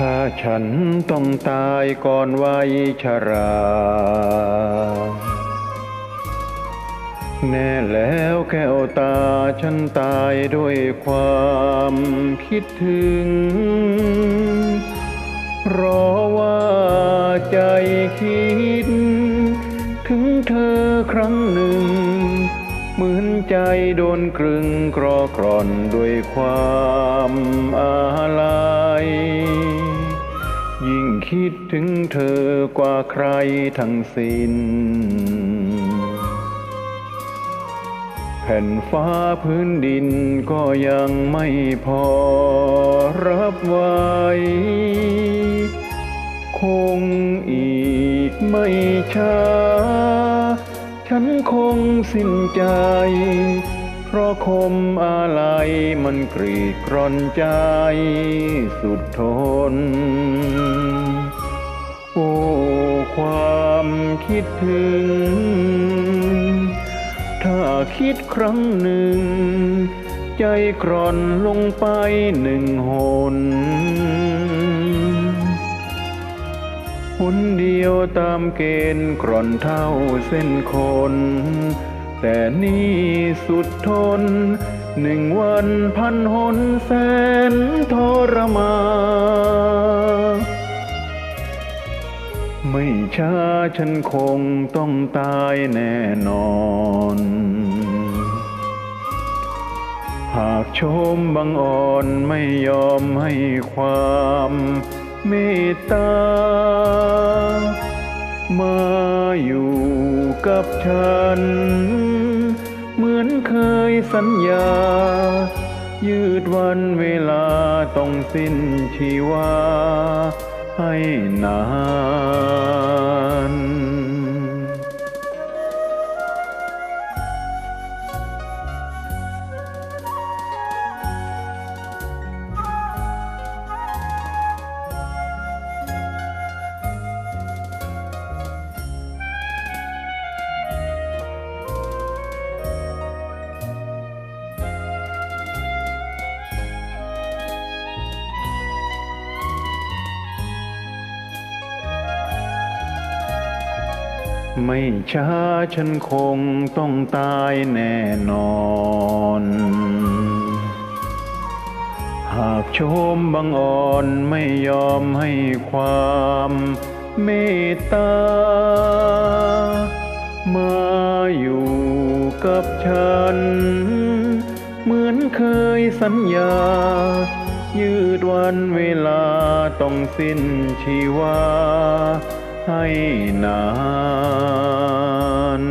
ถ้าฉันต้องตายก่อนวัยชรา แน่แล้วแก้วตาฉันตายด้วยความคิดถึงเพราะว่าใจคิด ถึงเธอครั้งหนึ่ง เหมือนใจโดนกรึงกรอกร่อนด้วยความอาลัยยิ่ง คิดถึงเธอกว่าใครทั้งสิ้น แผ่นฟ้าพื้นดินก็ยังไม่พอรับไว้ คงอีกไม่ช้า ฉันคงสิ้นใจ เพราะคมอะไรมันกรีดกร่อนใจสุดทน ความคิดถึง ถ้าคิดครั้งหนึ่ง ใจกร่อนลงไปหนึ่งหนหนเดียวตามเกณฑ์กร่อนเท่าเส้นคน แต่นี่สุดทน หนึ่งวันพันหนแสนทรมาน ช้าฉันคงต้องตายแน่นอน หากชมบังอ่อนไม่ยอมให้ความเมตตา มาอยู่กับฉัน เหมือนเคยสัญญา ยืดวันเวลาต้องสิ้นชีวา ให้ ไม่ช้าฉันคงต้องตายแน่นอน หากโชมบังอ่อนไม่ยอมให้ความเมตตา มาอยู่กับฉัน เหมือนเคยสัญญา ยืดวันเวลาต้องสิ้นชีวา ให้นาน